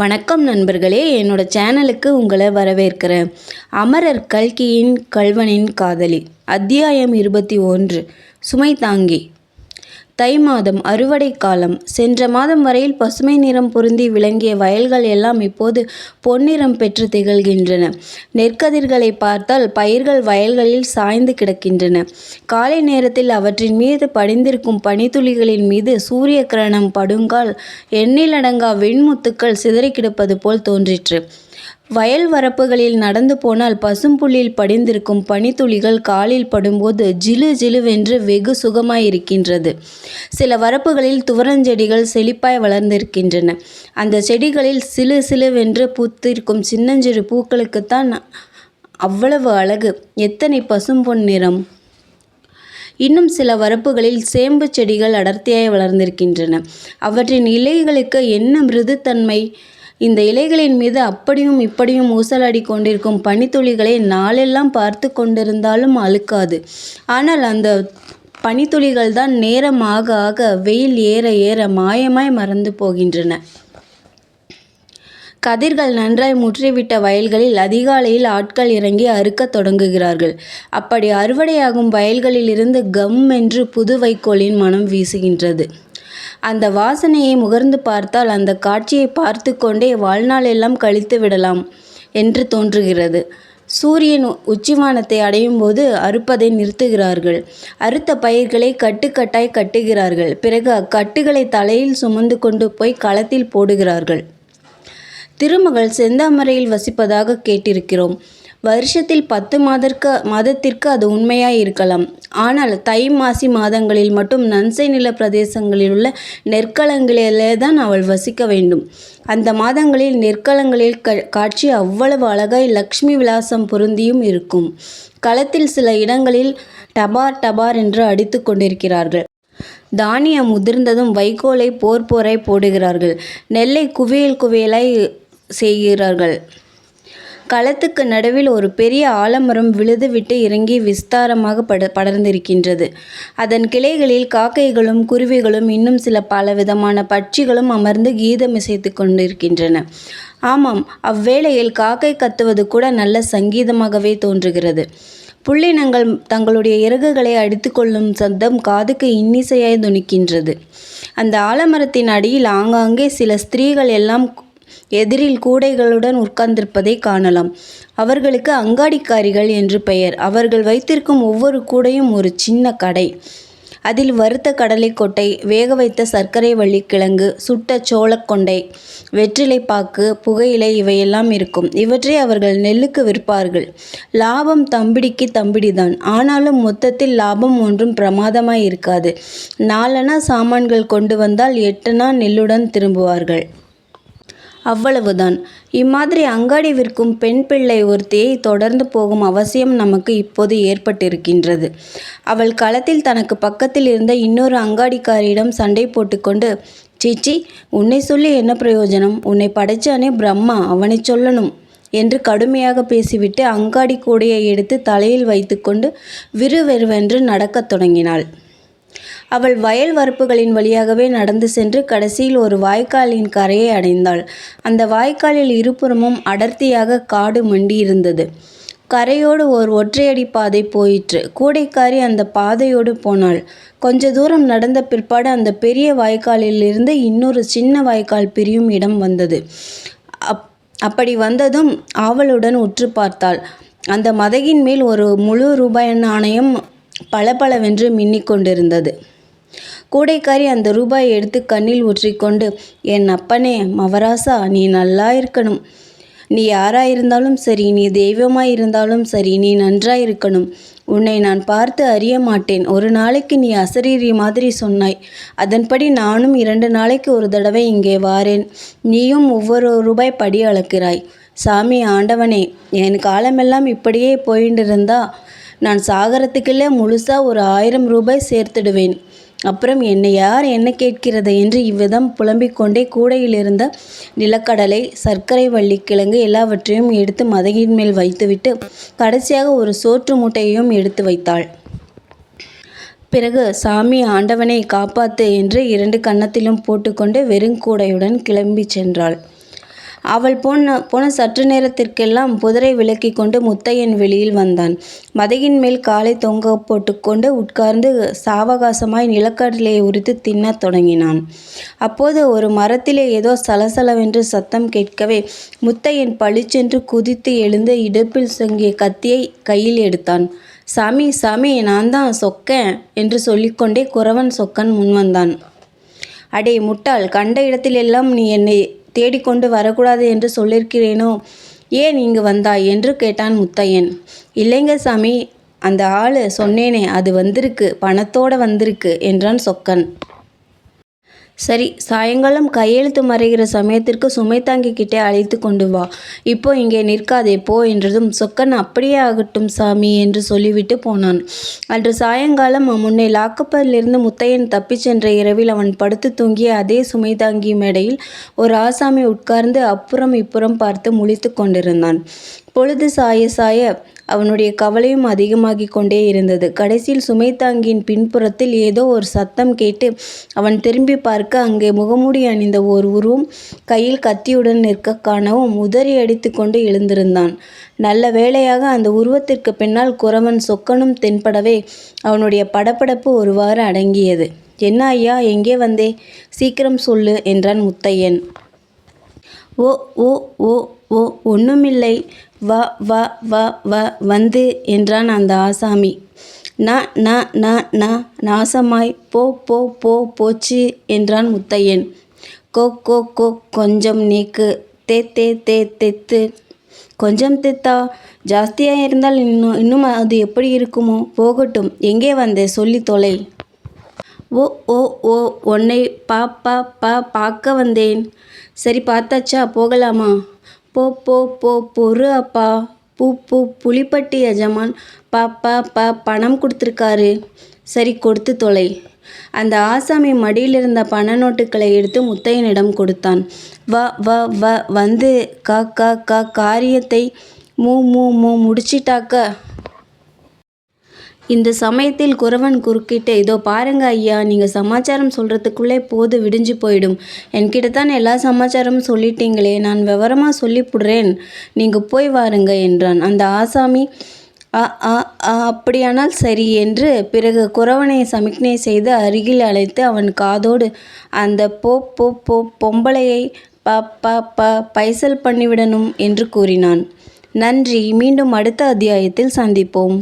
வணக்கம் நண்பர்களே என்னோட சேனலுக்கு உங்களை வரவேற்கிறேன். அமரர் கல்கியின் கல்வனின் காதலி அத்தியாயம் இருபத்தி ஒன்று சுமை தாங்கி. தை மாதம் அறுவடை காலம். சென்ற மாதம் வரையில் பசுமை நிறம் பொருந்தி விளங்கிய வயல்கள் எல்லாம் இப்போது பொன்னிறம் பெற்று திகழ்கின்றன. நெற்கதிர்களை பார்த்தால் பயிர்கள் வயல்களில் சாய்ந்து கிடக்கின்றன. காலை நேரத்தில் அவற்றின் மீது படிந்திருக்கும் பனித்துளிகளின் மீது சூரிய கிரணம் படுங்கால் எண்ணிலடங்கா வெண்முத்துக்கள் சிதறி கிடப்பது போல் தோன்றிற்று. வயல் வரப்புகளில் நடந்து போனால் பசும்புல்லில் படிந்திருக்கும் பனித்துளிகள் காலில் படும்போது ஜிலு ஜிலுவென்று வெகு சுகமாயிருக்கின்றது. சில வரப்புகளில் துவரஞ்செடிகள் செழிப்பாய் வளர்ந்திருக்கின்றன. அந்த செடிகளில் சிலு சிலுவென்று பூத்திருக்கும் சின்னஞ்சிறு பூக்களுக்குத்தான் அவ்வளவு அழகு. எத்தனை பசும்பொன் நிறம்! இன்னும் சில வரப்புகளில் சேம்பு செடிகள் அடர்த்தியாய் வளர்ந்திருக்கின்றன. அவற்றின் இலைகளுக்கு என்ன மிருதுத்தன்மை! இந்த இலைகளின் மீது அப்படியும் இப்படியும் ஊசலாடி கொண்டிருக்கும் பனித்துளிகளை நாளெல்லாம் பார்த்து கொண்டிருந்தாலும் அழுக்காது. ஆனால் அந்த பனித்துளிகள் தான் நேரம் ஆக ஆக வெயில் ஏற ஏற மாயமாய் மறந்து போகின்றன. கதிர்கள் நன்றாய் முற்றிவிட்ட வயல்களில் அதிகாலையில் ஆட்கள் இறங்கி அறுக்கத் தொடங்குகிறார்கள். அப்படி அறுவடையாகும் வயல்களிலிருந்து கம் என்று புது வைக்கோலின் மனம் வீசுகின்றது. அந்த வாசனையை முகர்ந்து பார்த்தால் அந்த காட்சியை பார்த்து கொண்டே வாழ்நாளெல்லாம் கழித்து விடலாம் என்று தோன்றுகிறது. சூரியன் உச்சிவானத்தை அடையும் போது அறுப்பதை நிறுத்துகிறார்கள். அறுத்த பயிர்களை கட்டுக்கட்டாய் கட்டுகிறார்கள். பிறகு அக்கட்டுகளை தலையில் சுமந்து கொண்டு போய் களத்தில் போடுகிறார்கள். திருமகள் செந்தாமரையில் வசிப்பதாக கேட்டிருக்கிறோம். வருஷத்தில் பத்து மாதற்கு மாதத்திற்கு அது உண்மையாய் இருக்கலாம் ஆனால் தை மாசி மாதங்களில் மட்டும் நன்சை நில பிரதேசங்களில் உள்ள நெற்களங்களிலே தான் அவள் வசிக்க வேண்டும். அந்த மாதங்களில் நெற்களங்களில் க காட்சி அவ்வளவு அழகாய் லக்ஷ்மி விலாசம் பொருந்தியும் இருக்கும். களத்தில் சில இடங்களில் டபார் டபார் என்று அடித்து கொண்டிருக்கிறார்கள். தானியம் முதிர்ந்ததும் வைக்கோலை போர் போராய் போடுகிறார்கள். நெல்லை குவியல் குவியலாய் செய்கிறார்கள். களத்துக்கு நடுவில் ஒரு பெரிய ஆலமரம் விழுதுவிட்டு இறங்கி விஸ்தாரமாக பட படர்ந்திருக்கின்றது. அதன் கிளைகளில் காக்கைகளும் குருவிகளும் இன்னும் சில பல விதமான பட்சிகளும் அமர்ந்து கீதம் இசைத்து கொண்டிருக்கின்றன. ஆமாம் அவ்வேளையில் காக்கை கத்துவது கூட நல்ல சங்கீதமாகவே தோன்றுகிறது. புள்ளினங்கள் தங்களுடைய இறகுகளை அடித்து கொள்ளும் சத்தம் காதுக்கு இன்னிசையாய் துணிக்கின்றது. அந்த ஆலமரத்தின் அடியில் ஆங்காங்கே சில ஸ்திரீகள் எல்லாம் எதிரில் கூடைகளுடன் உட்கார்ந்திருப்பதை காணலாம். அவர்களுக்கு அங்காடிக்காரிகள் என்று பெயர். அவர்கள் வைத்திருக்கும் ஒவ்வொரு கூடையும் ஒரு சின்ன கடை. அதில் வறுத்த கடலை கொட்டை வேக வைத்த சர்க்கரை வள்ளி கிழங்கு சுட்ட சோளக்கொண்டை வெற்றிலை பாக்கு புகையிலை இவையெல்லாம் இருக்கும். இவற்றை அவர்கள் நெல்லுக்கு விற்பார்கள். லாபம் தம்பிடிக்கு தம்பிடிதான். ஆனாலும் மொத்தத்தில் லாபம் ஒன்றும் பிரமாதமாய் இருக்காது. நாலனா சாமான்கள் கொண்டு வந்தால் எட்டனா நெல்லுடன் திரும்புவார்கள். அவ்வளவுதான். இம்மாதிரி அங்காடி விற்கும் பெண் பிள்ளை ஒருத்தியை தொடர்ந்து போகும் அவசியம் நமக்கு இப்போது ஏற்பட்டிருக்கின்றது. அவள் களத்தில் தனக்கு பக்கத்தில் இருந்த இன்னொரு அங்காடிக்காரியிடம் சண்டை போட்டுக்கொண்டு சீச்சி உன்னை சொல்லி என்ன பிரயோஜனம்? உன்னை படைச்சானே பிரம்மா அவனை சொல்லணும் என்று கடுமையாக பேசிவிட்டு அங்காடி கூடையை எடுத்து தலையில் வைத்துக்கொண்டு விறுவிறுவென்று நடக்கத் தொடங்கினாள். அவள் வயல் வரப்புகளின் வழியாகவே நடந்து சென்று கடைசியில் ஒரு வாய்க்காலின் கரையை அடைந்தாள். அந்த வாய்க்காலில் இருபுறமும் அடர்த்தியாக காடு மண்டியிருந்தது. கரையோடு ஒரு ஒற்றையடி பாதை போயிற்று. கூடைக்காரி அந்த பாதையோடு போனாள். கொஞ்ச தூரம் நடந்த பிற்பாடு அந்த பெரிய வாய்க்காலிலிருந்து இன்னொரு சின்ன வாய்க்கால் பிரியும் இடம் வந்தது. அப் அப்படி வந்ததும் ஆவலுடன் உற்று பார்த்தாள். அந்த மதகின் மேல் ஒரு முழு ரூபாய் நாணயம் பளபளவென்று மின்னிக் கொண்டிருந்தது கூடைக்காரி அந்த ரூபாயை எடுத்து கண்ணில் ஊற்றிக்கொண்டு என் அப்பனே மவராசா நீ நல்லா இருக்கணும். நீ யாராயிருந்தாலும் சரி நீ தெய்வமாயிருந்தாலும் சரி நீ நன்றாயிருக்கணும். உன்னை நான் பார்த்து அறிய மாட்டேன். ஒரு நாளைக்கு நீ அசரீரி மாதிரி சொன்னாய். அதன்படி நானும் இரண்டு நாளைக்கு ஒரு தடவை இங்கே வாரேன். நீயும் ஒவ்வொரு ரூபாய் படி அளக்கிறாய். சாமி ஆண்டவனே என் காலமெல்லாம் இப்படியே போயிட்டு இருந்தா நான் சாகரத்துக்குள்ளே முழுசாக ஒரு ஆயிரம் ரூபாய் சேர்த்துடுவேன். அப்புறம் என்னை யார் என்ன கேட்கிறது என்று இவ்விதம் புலம்பிக் கொண்டே கூடையில் இருந்த நிலக்கடலை சர்க்கரை வள்ளி கிழங்கு எல்லாவற்றையும் எடுத்து மதகின் மேல் வைத்துவிட்டு கடைசியாக ஒரு சோற்று மூட்டையையும் எடுத்து வைத்தாள். பிறகு சாமி ஆண்டவனை காப்பாத்து என்று இரண்டு கன்னத்திலும் போட்டுக்கொண்டு வெறுங்கூடையுடன் கிளம்பி சென்றாள். அவள் போன போன சற்று நேரத்திற்கெல்லாம் புதரை விலக்கிக் கொண்டு முத்தையன் வெளியில் வந்தான். மதையின் மேல் காலை தொங்க போட்டுக்கொண்டு உட்கார்ந்து சாவகாசமாய் நிலக்கடலையை உரித்து தின்னத் தொடங்கினான். அப்போது ஒரு மரத்திலே ஏதோ சலசலவென்று சத்தம் கேட்கவே முத்தையன் பளிச்சென்று குதித்து எழுந்து இடுப்பில் சொங்கிய கத்தியை கையில் எடுத்தான். சாமி சாமி நான் தான் சொக்கேன் என்று சொல்லிக்கொண்டே குறவன் சொக்கன் முன்வந்தான் அடே முட்டாள் கண்ட இடத்திலெல்லாம் நீ என்னை தேடிக்கொண்டு வரக்கூடாது என்று சொல்லியிருக்கிறேனோ ஏன் இங்கு வந்தாய்? என்று கேட்டான் முத்தையன். இல்லைங்க சாமி அந்த ஆள் சொன்னேனே அது வந்திருக்கு பணத்தோட வந்திருக்கு என்றான் சொக்கன். சரி சாயங்காலம் கையெழுத்து மறைகிற சமயத்திற்கு சுமை தாங்கிக்கிட்டே அழைத்து கொண்டு வா. இப்போ இங்கே நிற்காதே போ என்றதும் சொக்கன் அப்படியே ஆகட்டும் சாமி என்று சொல்லிவிட்டு போனான். அன்று சாயங்காலம் முன்னே லாக்கப்பரிலிருந்து முத்தையன் தப்பிச் சென்ற இரவில் அவன் படுத்து தூங்கிய அதே சுமை தாங்கி மேடையில் ஒரு ஆசாமி உட்கார்ந்து அப்புறம் இப்புறம் பார்த்து முழித்து கொண்டிருந்தான். பொழுது சாய சாய அவனுடைய கவலையும் அதிகமாகிக் கொண்டே இருந்தது. கடைசியில் சுமை தாங்கியின் பின்புறத்தில் ஏதோ ஒரு சத்தம் கேட்டு அவன் திரும்பி பார்க்க அங்கே முகமூடி அணிந்த ஓர் உருவம் கையில் கத்தியுடன் நிற்க காணவும் உதறி அடித்து கொண்டு எழுந்திருந்தான். நல்ல வேளையாக அந்த உருவத்திற்கு பின்னால் குறவன் சொக்கனும் தென்படவே அவனுடைய படபடப்பு ஒருவாறு அடங்கியது. என்ன ஐயா எங்கே வந்தே? சீக்கிரம் சொல்லு என்றான் முத்தையன். ஓ ஓ ஓ ஓ ஒன்றுமில்லை வா வா வா வா வந்து என்றான் அந்த ஆசாமி. ந ந ந ந நாசமாய் போ போ போ போச்சு என்றான் முத்தையன். கோ கோ கோ கொஞ்சம் நீக்கு. தே தே தே தெத்து. கொஞ்சம் தெத்தா? ஜாஸ்தியாக இருந்தால் இன்னும் இன்னும் அது எப்படி இருக்குமோ? போகட்டும். எங்கே வந்தே? சொல்லி தொலை. ஓ ஓ ஓ உன்னை பா பா பா பார்க்க வந்தேன். சரி பார்த்தாச்சா? போகலாமா? போ போ போ பொறு அப்பா. பூ பூ புளிப்பட்டி எஜமான். பா பா பணம் கொடுத்துருக்காரு. சரி கொடுத்து தொலை. அந்த ஆசாமி மடியில் இருந்த பண நோட்டுகளை எடுத்து முத்தையனிடம் கொடுத்தான். வா வ வ வந்து கா கா கா காரியத்தை மூ மூ மூ முடிச்சிட்டாக்க. இந்த சமயத்தில் குறவன் குறுக்கிட்டு இதோ பாருங்க ஐயா நீங்கள் சமாச்சாரம் சொல்கிறதுக்குள்ளே போது விடிஞ்சு போயிடும். என்கிட்ட தான் எல்லா சமாச்சாரமும் சொல்லிட்டீங்களே நான் விவரமாக சொல்லிவிடுறேன் நீங்கள் போய் வாருங்க என்றான். அந்த ஆசாமி அ ஆ அப்படியானால் சரி என்று பிறகு குறவனை சமிக்ஞை செய்து அருகில் அழைத்து அவன் காதோடு அந்த போ போ போ பொம்பளையை ப ப ப பைசல் பண்ணிவிடணும் என்று கூறினான். நன்றி. மீண்டும் அடுத்த அத்தியாயத்தில் சந்திப்போம்.